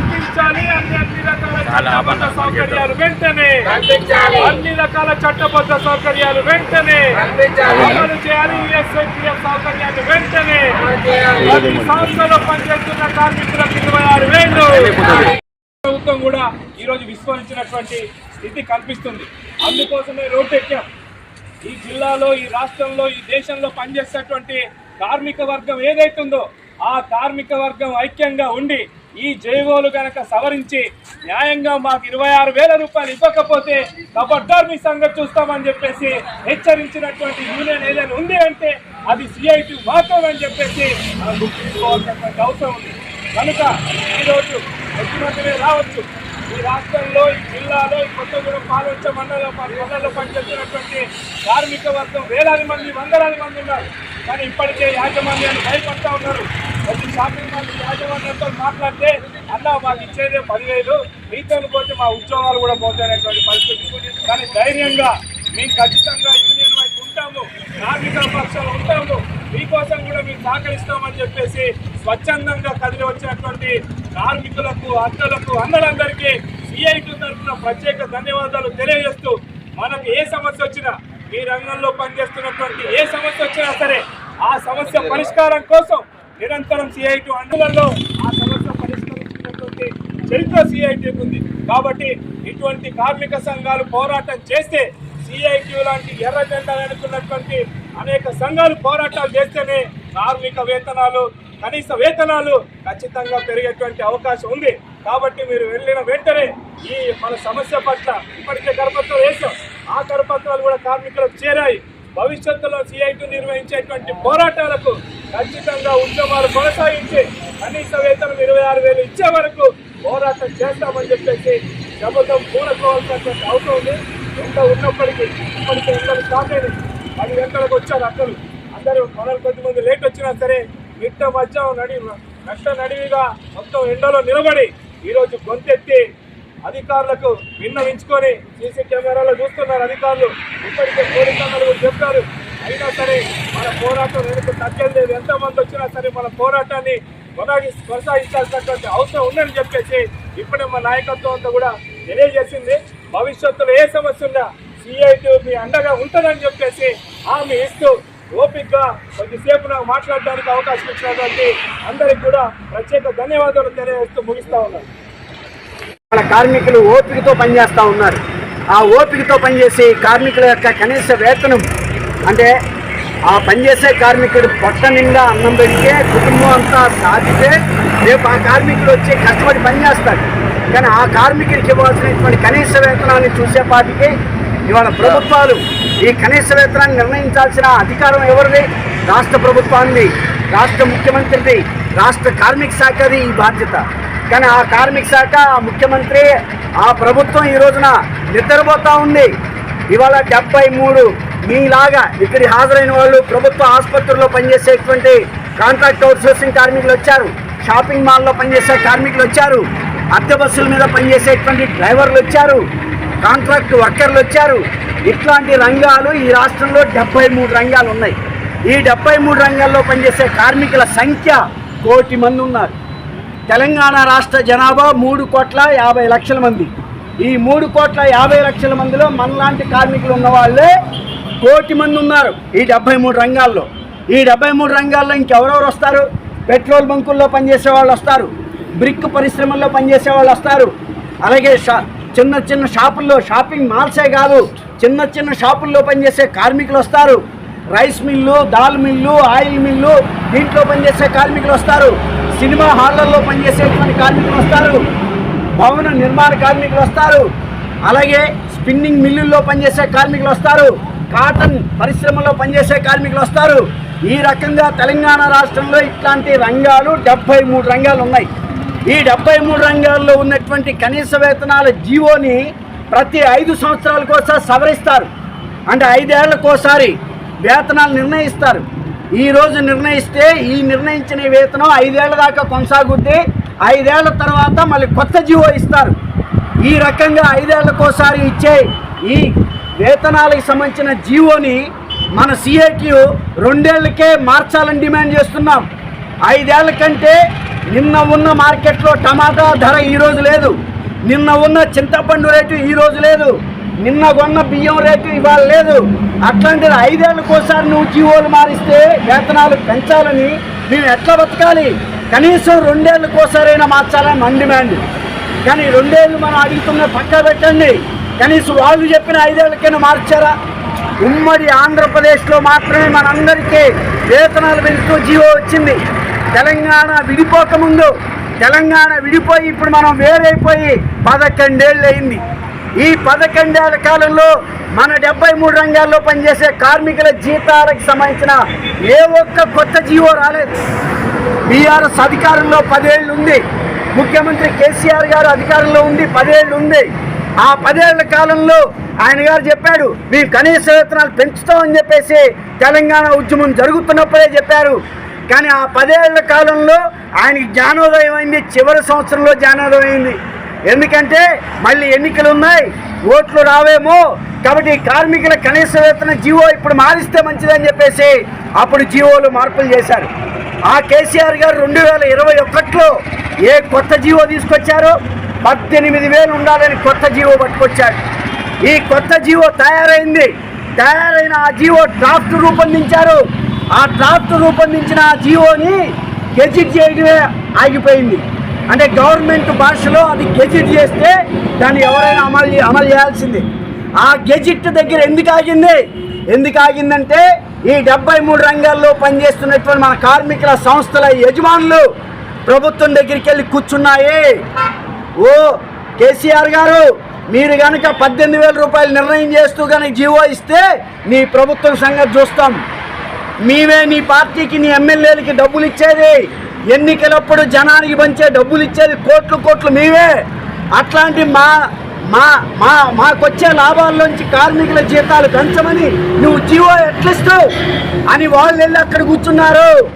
సౌకర్యాలు వెంటనే అన్ని రకాల చట్టబద్ధ సౌకర్యాలు వెంటనే అన్ని రకాల చట్టబద్ధ సౌకర్యాలు వెంటనే అమలు చేయాలి. ఈఎస్ఐపిఎఫ్ సౌకర్యాన్ని వెంటనే ప్రతి సంస్థలో పనిచేస్తున్న కార్మికులకు ఇరవై ఆరు వేలు. ప్రభుత్వం కూడా ఈరోజు విస్మరించినటువంటి స్థితి కల్పిస్తుంది. అందుకోసమే రోడ్డు ఎక్కాం ఈ జిల్లాలో ఈ రాష్ట్రంలో ఈ దేశంలో పనిచేసేటువంటి కార్మిక వర్గం ఏదైతుందో ఆ కార్మిక వర్గం ఐక్యంగా ఉండి ఈ జైవోలు కనుక సవరించి న్యాయంగా మాకు ఇరవై ఆరు వేల రూపాయలు ఇవ్వకపోతే కబడ్డార్ మీ సంగతి చూస్తామని చెప్పేసి హెచ్చరించినటువంటి యూనియన్ ఏదైనా ఉంది అంటే అది సిఐటి మాత్రమే అని చెప్పేసి మనం గుర్తుంచుకోవాల్సినటువంటి అవసరం ఉంది. కనుక ఈరోజు ముఖ్యమంత్రి రావచ్చు. ఈ రాష్ట్రంలో ఈ జిల్లాలో ఈ కొత్తగూడెం పాలొచ్చ మండలంలో మండలంలో పనిచేస్తున్నటువంటి కార్మిక వర్గం వేలాది మంది వందలాది మంది ఉన్నారు. కానీ ఇప్పటికే యాజమాన్యాన్ని భయపడతా ఉన్నారు. ప్రతి షాపింగ్ మాల్ యాజమాన్యంతో మాట్లాడితే అన్న మాకు ఇచ్చేదే పదివేలు మీతో పోతే మా ఉద్యోగాలు కూడా పోతాయనేటువంటి పరిస్థితి కానీ ధైర్యంగా మేము ఖచ్చితంగా యూనియన్ వైపు ఉంటాము కార్మిక పక్షాలు ఉంటాము మీకోసం కూడా మేము సహకరిస్తామని చెప్పేసి స్వచ్ఛందంగా కదిలి వచ్చినటువంటి కార్మికులకు అద్దలకు అందరందరికీ సిఐటి తరఫున ప్రత్యేక ధన్యవాదాలు తెలియజేస్తూ మనకు ఏ సమస్య వచ్చినా ఈ రంగంలో పనిచేస్తున్నటువంటి ఏ సమస్య వచ్చినా సరే ఆ సమస్య పరిష్కారం కోసం నిరంతరం సిఐటి అందులలో ఆ సమస్య పరిష్కరించినటువంటి చరిత్ర సిఐటి ఉంది. కాబట్టి ఇటువంటి కార్మిక సంఘాలు పోరాటం చేస్తే సిఐటి లాంటి ఎర్ర జెండా అనుకున్నటువంటి అనేక సంఘాలు పోరాటాలు చేస్తేనే కార్మిక వేతనాలు కనీస వేతనాలు ఖచ్చితంగా పెరిగేటువంటి అవకాశం ఉంది. కాబట్టి మీరు వెళ్ళిన వెంటనే ఈ మన సమస్య పట్ల ఇప్పటికే కరపత్రాలు వేసాం ఆ కరపత్రాలు కూడా కార్మికులకు చేరాయి. భవిష్యత్తులో సిఐటి నిర్వహించేటువంటి పోరాటాలకు ఖచ్చితంగా ఉద్యమాలు కొనసాగించి కనీస వేతనం ఇరవై ఆరు వేలు ఇచ్చే వరకు పోరాటం చేస్తామని చెప్పేసి ప్రభుత్వం పూనుకోవాల్సినటువంటి అవసరం ఉంది. ఎంత ఉన్నప్పటికీ ఇప్పటికే ఎండలు స్టార్ట్ అయినాయి పది గంటలకు వచ్చారు అందరూ అందరూ కొద్ది కొద్దిమంది లేట్ వచ్చినా సరే మిట్ట మధ్య నడి నష్ట నడివిగా మొత్తం ఎండలో నిలబడి ఈరోజు గొంతెత్తి అధికారులకు విన్నవించుకొని సీసీ కెమెరాలో చూస్తున్నారు అధికారులు. ఇప్పటికే పోలీసులు చెప్తారు అయినా సరే మన పోరాటం వెనుక తగ్గలేదు ఎంతమంది వచ్చినా సరే మన పోరాటాన్ని కొనసాగి కొనసాగించాల్సినటువంటి అవసరం ఉందని చెప్పేసి ఇప్పుడే మా నాయకత్వం అంతా కూడా తెలియజేసింది. భవిష్యత్తులో ఏ సమస్య ఉన్నా సిఐటి మీ అండగా ఉంటుందని చెప్పేసి హామీ ఇస్తూ ఓపిక్గా కొద్దిసేపు నాకు మాట్లాడడానికి అవకాశం ఇచ్చినటువంటి అందరికి కూడా ప్రత్యేక ధన్యవాదాలు తెలియజేస్తూ ముగిస్తా ఉన్నాను. మన కార్మికులు ఓపికతో పనిచేస్తూ ఉన్నారు. ఆ ఓపికతో పనిచేసి కార్మికుల యొక్క కనీస వేతనం అంటే ఆ పనిచేసే కార్మికుడు పొట్ట నిండా అన్నం పెడితే కుటుంబం అంతా సాధితే రేపు ఆ కార్మికుడు వచ్చి కష్టపడి పనిచేస్తాడు. కానీ ఆ కార్మికుడికి ఇవ్వాల్సినటువంటి కనీస వేతనాన్ని చూసేపాటికి ఇవాళ ప్రభుత్వాలు ఈ కనీస వేతనాన్ని నిర్ణయించాల్సిన అధికారం ఎవరిది? రాష్ట్ర ప్రభుత్వాన్ని రాష్ట్ర ముఖ్యమంత్రిది. రాష్ట్ర కార్మిక శాఖది ఈ బాధ్యత. కానీ ఆ కార్మిక శాఖ ఆ ముఖ్యమంత్రి ఆ ప్రభుత్వం ఈ రోజున నిద్రపోతూ ఉంది. ఇవాళ డెబ్బై మూడు మీలాగా ఇక్కడి హాజరైన వాళ్ళు ప్రభుత్వ ఆసుపత్రుల్లో పనిచేసేటువంటి కాంట్రాక్ట్ అవుట్సోర్సింగ్ కార్మికులు వచ్చారు. షాపింగ్ మాల్లో పనిచేసే కార్మికులు వచ్చారు. అద్దె బస్సుల మీద పనిచేసేటువంటి డ్రైవర్లు వచ్చారు. కాంట్రాక్ట్ వర్కర్లు వచ్చారు. ఇట్లాంటి రంగాలు ఈ రాష్ట్రంలో డెబ్బై మూడు రంగాలు ఉన్నాయి. ఈ డెబ్బై మూడు రంగాల్లో పనిచేసే కార్మికుల సంఖ్య కోటి మంది ఉన్నారు. తెలంగాణ రాష్ట్ర జనాభా మూడు కోట్ల యాభై లక్షల మంది. ఈ మూడు కోట్ల యాభై లక్షల మందిలో మనలాంటి కార్మికులు ఉన్న వాళ్ళే కోటి మంది ఉన్నారు ఈ డెబ్బై మూడు రంగాల్లో. ఈ డెబ్బై మూడు రంగాల్లో ఇంకెవరెవరు వస్తారు? పెట్రోల్ బంకుల్లో పనిచేసే వాళ్ళు వస్తారు. బ్రిక్ పరిశ్రమల్లో పనిచేసే వాళ్ళు వస్తారు. అలాగే షా చిన్న చిన్న షాపుల్లో షాపింగ్ మాల్సే కాదు చిన్న చిన్న షాపుల్లో పనిచేసే కార్మికులు వస్తారు. Rice mill dal mill oil mill దీంట్లో పనిచేసే కార్మికులు వస్తారు. సినిమా హాళ్ళలో పనిచేసేటువంటి కార్మికులు వస్తారు. భవన నిర్మాణ కార్మికులు వస్తారు. అలాగే స్పిన్నింగ్ మిల్లుల్లో పనిచేసే కార్మికులు వస్తారు. కాటన్ పరిశ్రమలో పనిచేసే కార్మికులు వస్తారు. ఈ రకంగా తెలంగాణ రాష్ట్రంలో ఇట్లాంటి రంగాలు డెబ్బై మూడు రంగాలు ఉన్నాయి. ఈ డెబ్బై మూడు రంగాల్లో ఉన్నటువంటి కనీస వేతనాల జీవోని ప్రతి ఐదు సంవత్సరాలకోసారి సవరిస్తారు. అంటే ఐదేళ్ళకోసారి వేతనాలు నిర్ణయిస్తారు. ఈరోజు నిర్ణయిస్తే ఈ నిర్ణయించిన వేతనం ఐదేళ్ళ దాకా కొనసాగుద్ది. ఐదేళ్ళ తర్వాత మళ్ళీ కొత్త జీవో ఇస్తారు. ఈ రకంగా ఐదేళ్ళకోసారి ఇచ్చే ఈ వేతనాలకు సంబంధించిన జీవోని మన సిఏక్యూ రెండేళ్ళకే మార్చాలని డిమాండ్ చేస్తున్నాం. ఐదేళ్ళ కంటే నిన్న ఉన్న మార్కెట్లో టమాటా ధర ఈరోజు లేదు. నిన్న ఉన్న చింతపండు రేటు ఈరోజు లేదు. నిన్న కొన్న బియ్యం రేటు ఇవాళ లేదు. అట్లాంటిది ఐదేళ్ళకోసారి నువ్వు జీవోలు మారిస్తే వేతనాలు పెంచాలని మేము ఎట్లా బతకాలి? కనీసం రెండేళ్ళకోసారైనా మార్చాలని మన డిమాండ్. కానీ రెండేళ్ళు మనం అడుగుతున్న పక్క పెట్టండి. కనీసం వాళ్ళు చెప్పిన ఐదేళ్ళకైనా మార్చారా? ఉమ్మడి ఆంధ్రప్రదేశ్లో మాత్రమే మనందరికీ వేతనాలు పెంచుతూ జీవో వచ్చింది. తెలంగాణ విడిపోకముందు తెలంగాణ విడిపోయి ఇప్పుడు మనం వేరైపోయి పదకొండేళ్ళు అయింది ఈ పదకొండేళ్ళ కాలంలో మన డెబ్బై మూడు రంగాల్లో పనిచేసే కార్మికుల జీతాలకు సంబంధించిన ఏ ఒక్క కొత్త జీవో రాలేదు. బీఆర్ఎస్ అధికారంలో పదేళ్ళు ఉంది ముఖ్యమంత్రి కేసీఆర్ గారు అధికారంలో ఉండి పదేళ్ళు ఉంది ఆ పదేళ్ళ కాలంలో ఆయన గారు చెప్పాడు మేము కనీస వేతనాలు పెంచుతామని చెప్పేసి తెలంగాణ ఉద్యమం జరుగుతున్నప్పుడే చెప్పారు. కానీ ఆ పదేళ్ళ కాలంలో ఆయనకి జ్ఞానోదయం అయింది చివరి సంవత్సరంలో జ్ఞానోదయం అయింది. ఎందుకంటే మళ్ళీ ఎన్నికలు ఉన్నాయి ఓట్లు రావేమో కాబట్టి కార్మికుల కనీస వేతన జీవో ఇప్పుడు మారిస్తే మంచిదని చెప్పేసి అప్పుడు జీవోలు మార్పులు చేశారు. ఆ కేసీఆర్ గారు రెండు వేల ఇరవై ఒకటిలో ఏ కొత్త జీవో తీసుకొచ్చారో పద్దెనిమిది వేలు ఉండాలని కొత్త జీవో పట్టుకొచ్చాడు ఈ కొత్త జీవో తయారైంది. తయారైన ఆ జీవో డ్రాఫ్ట్ రూపొందించారు. ఆ డ్రాఫ్ట్ రూపొందించిన ఆ జీవోని గెజిట్ చేయడమే ఆగిపోయింది. అంటే గవర్నమెంట్ భాషలో అది గెజిట్ చేస్తే దాన్ని ఎవరైనా అమలు అమలు చేయాల్సింది. ఆ గెజిట్ దగ్గర ఎందుకు ఆగింది? ఎందుకు ఆగిందంటే ఈ డెబ్బై మూడు రంగాల్లో పనిచేస్తున్నటువంటి మన కార్మికుల సంస్థల యజమానులు ప్రభుత్వం దగ్గరికి వెళ్ళి కూర్చున్నాయి. ఓ కేసీఆర్ గారు మీరు కనుక పద్దెనిమిది వేల రూపాయలు నిర్ణయం చేస్తూ కనుక జీవో ఇస్తే మీ ప్రభుత్వం సంగతి చూస్తాం. మీవే నీ పార్టీకి నీ ఎమ్మెల్యేలకి డబ్బులు ఇచ్చేది ఎన్నికలప్పుడు జనానికి పంచే డబ్బులు ఇచ్చేది కోట్లు కోట్లు మీవే. అట్లాంటి మా మా మా మాకొచ్చే లాభాల్లోంచి కార్మికుల జీతాలు పెంచమని నువ్వు జీవో ఎట్లిస్తావు? అని వాళ్ళు వెళ్ళి అక్కడ కూర్చున్నారు.